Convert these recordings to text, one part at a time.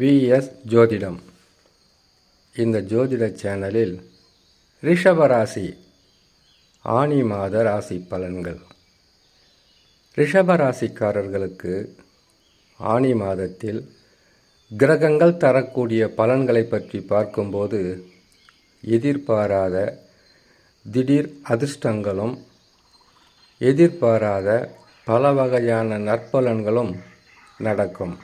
Vs ஜோதிடம். இந்த ஜோதிட சேனலில் ரிஷபராசி ஆனி மாத ராசி பலன்கள். ரிஷபராசிக்காரர்களுக்கு ஆனி மாதத்தில் கிரகங்கள் தரக்கூடிய பலன்களை பற்றி பார்க்கும்போது எதிர்பாராத திடீர் அதிர்ஷ்டங்களும் எதிர்பாராத பல வகையான நற்பலன்களும் நடக்கும்.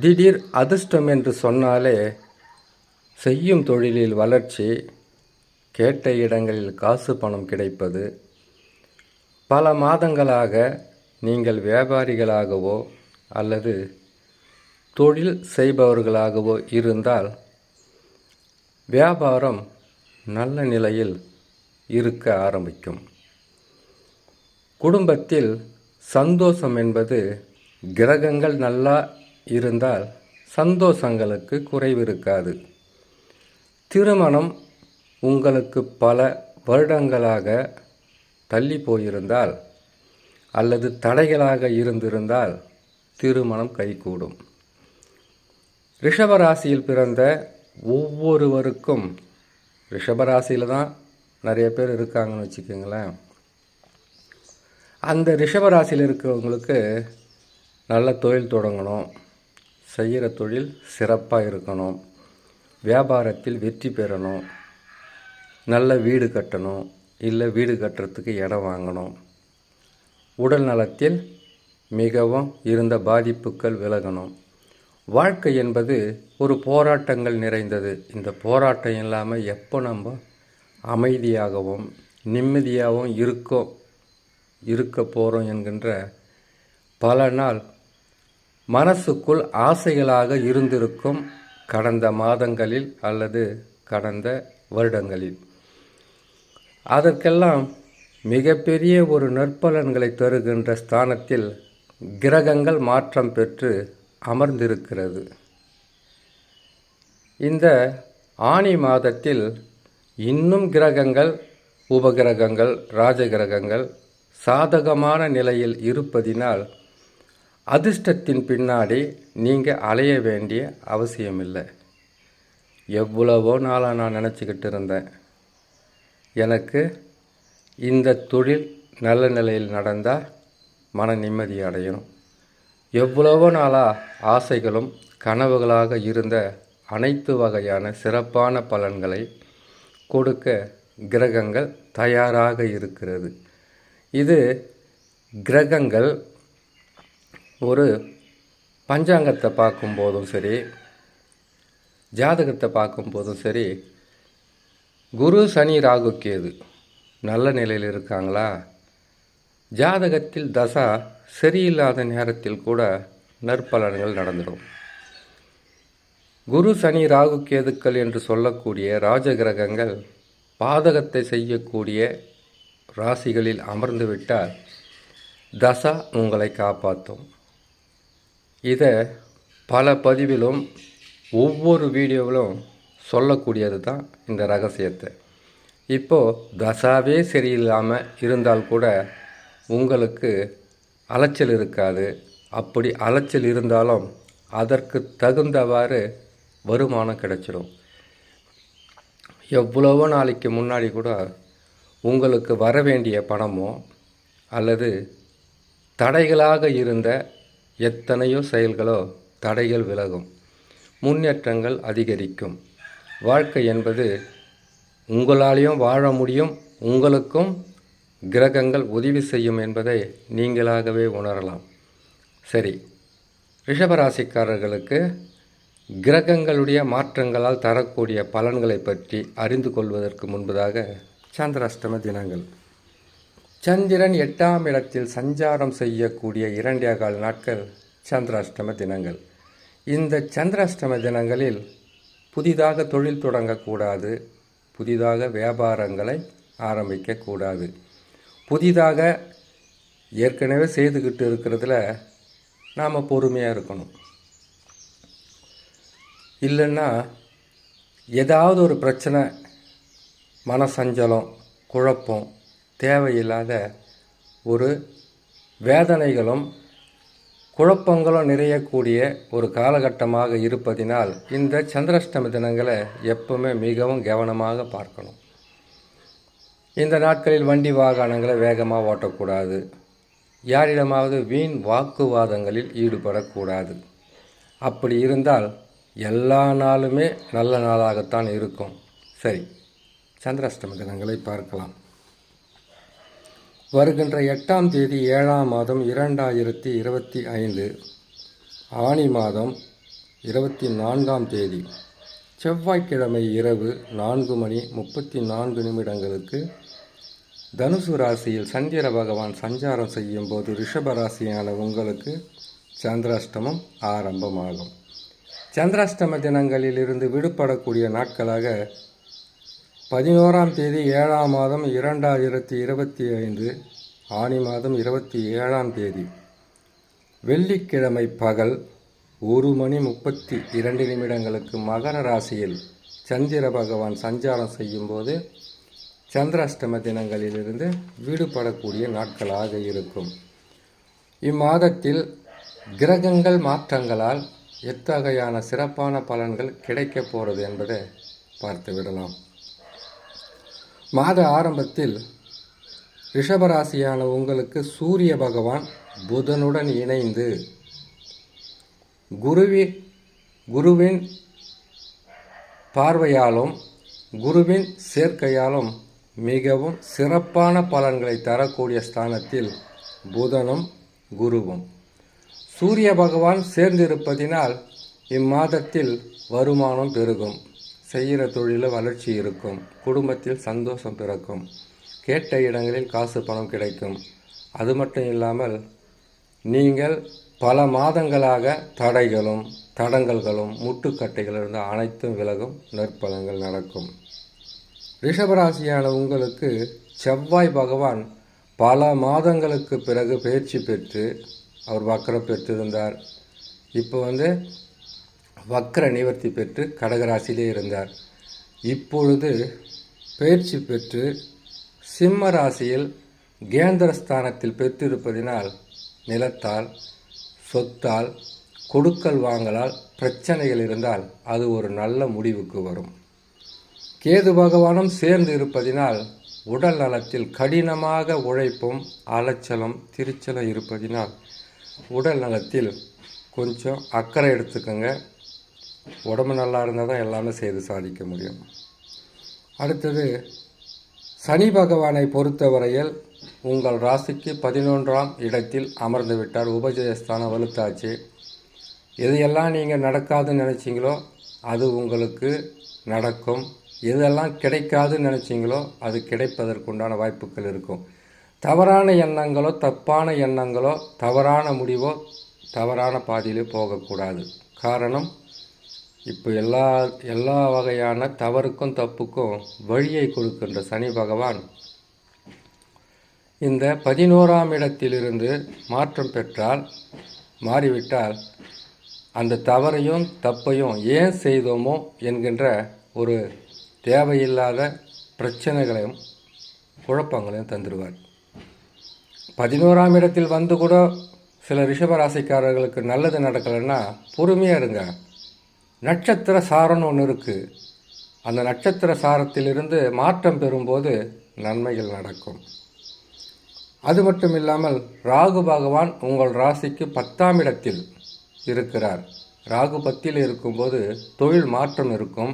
திடீர் அதிர்ஷ்டம் என்று சொன்னாலே செய்யும் தொழிலில் வளர்ச்சி கேட்ட இடங்களில் காசு பணம் கிடைப்பது பல மாதங்களாக நீங்கள் வியாபாரிகளாகவோ அல்லது தொழில் செய்பவர்களாகவோ இருந்தால் வியாபாரம் நல்ல நிலையில் இருக்க ஆரம்பிக்கும். குடும்பத்தில் சந்தோஷம் என்பது கிரகங்கள் நல்லா இருந்தால் சந்தோஷங்களுக்கு குறைவு இருக்காது திருமணம் உங்களுக்கு பல வருடங்களாக தள்ளி போயிருந்தால் அல்லது தடைகளாக இருந்திருந்தால் திருமணம் கைகூடும். ரிஷபராசியில் பிறந்த ஒவ்வொருவருக்கும் ரிஷபராசியில் தான் நிறைய பேர் இருக்காங்கன்னு வச்சுக்கோங்களேன். அந்த ரிஷபராசியில் இருக்கிறவங்களுக்கு நல்ல தொழில் தொடங்கணும். செய்கிற தொழில் சிறப்பாக இருக்கணும். வியாபாரத்தில் வெற்றி பெறணும். நல்ல வீடு கட்டணும். இல்லை வீடு கட்டுறதுக்கு இடம் வாங்கணும். உடல் நலத்தில் மிகவும் இருந்த பாதிப்புகள் விலகணும். வாழ்க்கை என்பது ஒரு போராட்டங்கள் நிறைந்தது. இந்த போராட்டம் இல்லாமல் எப்போ நம்ம அமைதியாகவும் நிம்மதியாகவும் இருக்கோம் இருக்க போகிறோம் என்கின்ற பல நாள் மனசுக்குள் ஆசைகளாக இருந்திருக்கும் கடந்த மாதங்களில் அல்லது கடந்த வருடங்களில். அதற்கெல்லாம் மிகப்பெரிய ஒரு நற்பலன்களை தருகின்ற ஸ்தானத்தில் கிரகங்கள் மாற்றம் பெற்று அமர்ந்திருக்கிறது. இந்த ஆணி மாதத்தில் இன்னும் கிரகங்கள் உபகிரகங்கள் ராஜகிரகங்கள் சாதகமான நிலையில் இருப்பதினால் அதிர்ஷ்டத்தின் பின்னாடி நீங்கள் அலைய வேண்டிய அவசியமில்லை. எவ்வளவோ நாளாக நான் நினச்சிக்கிட்டு இருந்தேன். எனக்கு இந்த தொழில் நல்ல நிலையில் நடந்தால் மன நிம்மதி அடையணும். எவ்வளவோ நாளாக ஆசைகளும் கனவுகளாக இருந்த அனைத்து வகையான சிறப்பான பலன்களை கொடுக்க கிரகங்கள் தயாராக இருக்கிறது. இது கிரகங்கள் ஒரு பஞ்சாங்கத்தை பார்க்கும்போதும் சரி ஜாதகத்தை பார்க்கும்போதும் சரி குரு சனி ராகு கேது நல்ல நிலையில் இருக்காங்களா? ஜாதகத்தில் தசா சரியில்லாத நேரத்தில் கூட நற்பலன்கள் நடந்துடும். குரு சனி ராகு கேதுக்கள் என்று சொல்லக்கூடிய ராஜகிரகங்கள் பாதகத்தை செய்யக்கூடிய ராசிகளில் அமர்ந்துவிட்டால் தசா உங்களை காப்பாற்றும். இதை பல பதிவிலும் ஒவ்வொரு வீடியோவிலும் சொல்லக்கூடியது தான் இந்த ரகசியத்தை. இப்போது தசாவே சரியில்லாமல் இருந்தால் கூட உங்களுக்கு அலைச்சல் இருக்காது. அப்படி அலைச்சல் இருந்தாலும் அதற்கு தகுந்தவாறு வருமானம் கிடைச்சிடும் எவ்வளவோ நாளைக்கு முன்னாடி கூட உங்களுக்கு வர வேண்டிய பணமோ அல்லது தடைகளாக இருந்த எத்தனையோ செயல்களோ தடைகள் விலகும். முன்னேற்றங்கள் அதிகரிக்கும். வாழ்க்கை என்பது உங்களாலேயும் வாழ முடியும் உங்களுக்கும் கிரகங்கள் உதவி செய்யும் என்பதை நீங்களாகவே உணரலாம். சரி ரிஷபராசிக்காரர்களுக்கு கிரகங்களுடைய மாற்றங்களால் தரக்கூடிய பலன்களை பற்றி அறிந்து கொள்வதற்கு முன்பதாக சந்திராஷ்டம தினங்கள். சந்திரன் எட்டாம் இடத்தில் சஞ்சாரம் செய்யக்கூடிய இரண்டே கால் நாட்கள் சந்திராஷ்டம தினங்கள். இந்த சந்திராஷ்டம தினங்களில் புதிதாக தொழில் தொடங்கக்கூடாது. புதிதாக வியாபாரங்களை ஆரம்பிக்கக்கூடாது. புதிதாக ஏற்கனவே செய்துக்கிட்டு இருக்கிறதுல நாம் பொறுமையாக இருக்கணும். இல்லைன்னா ஏதாவது ஒரு பிரச்சனை மனசஞ்சலம் குழப்பம் தேவையில்லாத ஒரு வேதனைகளும் குழப்பங்களும் நிறையக்கூடிய ஒரு காலகட்டமாக இருப்பதினால் இந்த சந்திராஷ்டமி தினங்களை எப்பவுமே மிகவும் கவனமாக பார்க்கணும். இந்த நாட்களில் வண்டி வாகனங்களை வேகமாக ஓட்டக்கூடாது. யாரிடமாவது வீண் வாக்குவாதங்களில் ஈடுபடக்கூடாது. அப்படி இருந்தால் எல்லா நாளுமே நல்ல நாளாகத்தான் இருக்கும். சரி சந்திராஷ்டமி தினங்களை பார்க்கலாம். வருகின்ற எட்டாம் தேதி ஏழாம் மாதம் இரண்டாயிரத்தி இருபத்தி ஐந்து ஆனி மாதம் இருபத்தி நான்காம் தேதி. செவ்வாய்க்கிழமை இரவு நான்கு மணி முப்பத்தி நான்கு நிமிடங்களுக்கு தனுசு ராசியில் சந்திர பகவான் சஞ்சாரம் செய்யும் போது ரிஷப ராசியான உங்களுக்கு சந்திராஷ்டமம் ஆரம்பமாகும். சந்திராஷ்டம தினங்களிலிருந்து விடுபடக்கூடிய நாட்களாக பதினோராம் தேதி ஏழாம் மாதம் இரண்டாயிரத்தி இருபத்தி ஐந்து ஆனி மாதம் இருபத்தி ஏழாம் தேதி. வெள்ளிக்கிழமை பகல் ஒரு மணி முப்பத்தி இரண்டு நிமிடங்களுக்கு மகர ராசியில் சந்திர பகவான் சஞ்சாரம் செய்யும்போது சந்திராஷ்டம தினங்களிலிருந்து விடுபடக்கூடிய நாட்களாக இருக்கும். இம்மாதத்தில் கிரகங்கள் மாற்றங்களால் எத்தகையான சிறப்பான பலன்கள் கிடைக்கப் போகிறது என்பதை பார்த்துவிடலாம். மாத ஆரம்பத்தில் ரிஷபராசியான உங்களுக்கு சூரிய பகவான் புதனுடன் இணைந்து குருவி குருவின் பார்வையாலும் குருவின் சேர்க்கையாலும் மிகவும் சிறப்பான பலன்களை தரக்கூடிய ஸ்தானத்தில் புதனும் குருவும். சூரிய பகவான் சேர்ந்திருப்பதினால் இம்மாதத்தில் வருமானம் பெருகும். செய்கிற தொழிலில் வளர்ச்சி இருக்கும். குடும்பத்தில் சந்தோஷம் பிறக்கும். கேட்ட இடங்களில் காசு பணம் கிடைக்கும். அது மட்டும் இல்லாமல் நீங்கள் பல மாதங்களாக தடைகளும் தடங்கல்களும் முட்டுக்கட்டைகளிலிருந்து அனைத்தும் விலகும் நற்பலங்கள் நடக்கும். ரிஷபராசியான உங்களுக்கு செவ்வாய் பகவான் பல மாதங்களுக்கு பிறகு பயிற்சி பெற்று அவர் வக்கரம் பெற்றிருந்தார். இப்போ வந்து வக்கர நிவர்த்தி பெற்று கடகராசியிலே இருந்தார். இப்பொழுது பயிற்சி பெற்று சிம்ம ராசியில் கேந்திரஸ்தானத்தில் பெற்றிருப்பதினால் நிலத்தால் சொத்தால் கொடுக்கல் வாங்கலால் பிரச்சனைகள் இருந்தால் அது ஒரு நல்ல முடிவுக்கு வரும். கேது பகவானும் சேர்ந்து இருப்பதினால் உடல் நலத்தில் கடினமாக உழைப்பும் அலைச்சலும் திருச்சலும் இருப்பதினால் உடல் நலத்தில் கொஞ்சம் அக்கறை எடுத்துக்கோங்க. உடம்பு நல்லா இருந்தால் தான் எல்லாமே செய்து சாதிக்க முடியும். அடுத்தது சனி பகவானை பொறுத்தவரையில் உங்கள் ராசிக்கு பதினொன்றாம் இடத்தில் அமர்ந்து விட்டார். உபஜயஸ்தானம் வலுத்தாச்சு. எதையெல்லாம் நீங்கள் நடக்காதுன்னு நினச்சிங்களோ அது உங்களுக்கு நடக்கும். எதெல்லாம் கிடைக்காதுன்னு நினச்சிங்களோ அது கிடைப்பதற்குண்டான வாய்ப்புகள் இருக்கும். தவறான எண்ணங்களோ தப்பான எண்ணங்களோ தவறான முடிவோ தவறான பாதையிலே போகக்கூடாது. காரணம் இப்போ எல்லா எல்லா வகையான தவறுக்கும் தப்புக்கும் வழியை கொடுக்கின்ற சனி பகவான் இந்த பதினோராம் இடத்திலிருந்து மாற்றம் பெற்றால் மாறிவிட்டால் அந்த தவறையும் தப்பையும் ஏன் செய்தோமோ என்கின்ற ஒரு தேவையில்லாத பிரச்சனைகளையும் குழப்பங்களையும் தந்துடுவார். பதினோராம் இடத்தில் வந்து கூட சில ரிஷபராசிக்காரர்களுக்கு நல்லது நடக்கலைன்னா பொறுமையாக இருங்க. நட்சத்திர சாரம்னு ஒன்று இருக்குது அந்த நட்சத்திர சாரத்திலிருந்து மாற்றம் பெறும்போது நன்மைகள் நடக்கும். அது மட்டும் இல்லாமல் ராகு பகவான் உங்கள் ராசிக்கு பத்தாம் இடத்தில் இருக்கிறார். ராகு பத்தில் இருக்கும்போது தொழில் மாற்றம் இருக்கும்.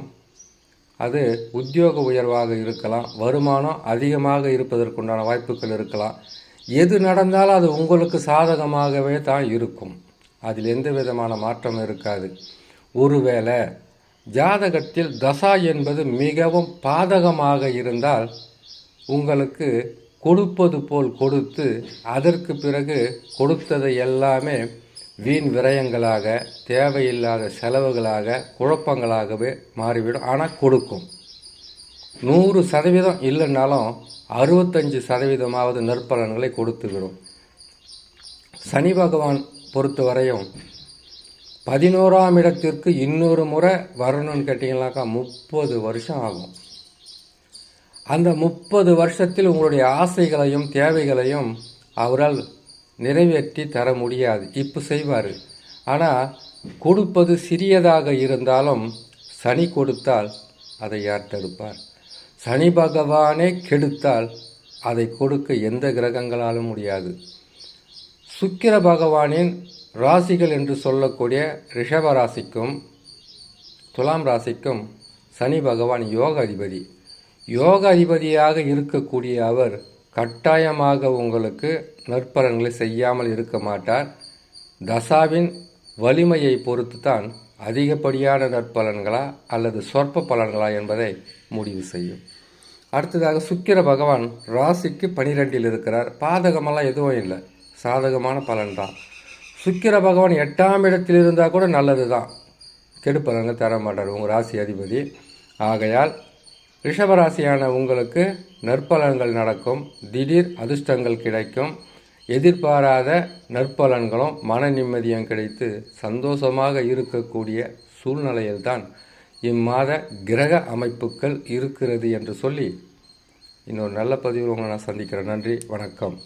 அது உத்தியோக உயர்வாக இருக்கலாம். வருமானம் அதிகமாக இருப்பதற்குண்டான வாய்ப்புகள் இருக்கலாம். எது நடந்தாலும் அது உங்களுக்கு சாதகமாகவே தான் இருக்கும். அதில் எந்த விதமான மாற்றம் இருக்காது. ஒருவேளை ஜாதகத்தில் தசா என்பது மிகவும் பாதகமாக இருந்தால் உங்களுக்கு கொடுப்பது போல் கொடுத்து அதற்கு பிறகு கொடுத்ததை எல்லாமே வீண் விரயங்களாக தேவையில்லாத செலவுகளாக குழப்பங்களாகவே மாறிவிடும். ஆனால் கொடுக்கும். நூறு சதவீதம் இல்லைன்னாலும் அறுபத்தஞ்சு சதவீதமாவது நற்பலன்களை கொடுத்துவிடும். சனி பகவான் பொறுத்தவரையும் பதினோராம் இடத்திற்கு இன்னொரு முறை வரணும்னு கேட்டிங்கனாக்கா முப்பது வருஷம் ஆகும். அந்த முப்பது வருஷத்தில் உங்களுடைய ஆசைகளையும் தேவைகளையும் அவரால் நிறைவேற்றி தர முடியாது. இப்போ செய்வார். ஆனால் கொடுப்பது சிறியதாக இருந்தாலும் சனி கொடுத்தால் அதை யார் தடுப்பார்? சனி பகவானே கெடுத்தால் அதை கொடுக்க எந்த கிரகங்களாலும் முடியாது. சுக்கிர பகவானின் ராசிகள் என்று சொல்லக்கூடிய ரிஷப ராசிக்கும் துலாம் ராசிக்கும் சனி பகவான் யோக அதிபதி. யோக அதிபதியாக இருக்கக்கூடிய அவர் கட்டாயமாக உங்களுக்கு நற்பலன்களை செய்யாமல் இருக்க மாட்டார். தசாவின் வலிமையை பொறுத்து தான் அதிகப்படியான நற்பலன்களா அல்லது சொற்ப பலன்களா என்பதை முடிவு செய்யும். அடுத்ததாக சுக்கிர பகவான் ராசிக்கு பனிரெண்டில் இருக்கிறார். பாதகமெல்லாம் எதுவும் இல்லை. சாதகமான பலன்தான். சுக்கிர பகவான் எட்டாம் இடத்தில் இருந்தால் கூட நல்லது தான் கெடுப்பலங்க தர மாட்டார் உங்கள் ராசி அதிபதி. ஆகையால் ரிஷபராசியான உங்களுக்கு நற்பலன்கள் நடக்கும் திடீர் அதிர்ஷ்டங்கள் கிடைக்கும். எதிர்பாராத நற்பலன்களும் மன நிம்மதியும் கிடைத்து சந்தோஷமாக இருக்கக்கூடிய சூழ்நிலையில்தான் இம்மாத கிரக அமைப்புகள் இருக்கிறது என்று சொல்லி இன்னொரு நல்ல பதிவில் உங்களை நான் சந்திக்கிறேன். நன்றி வணக்கம்.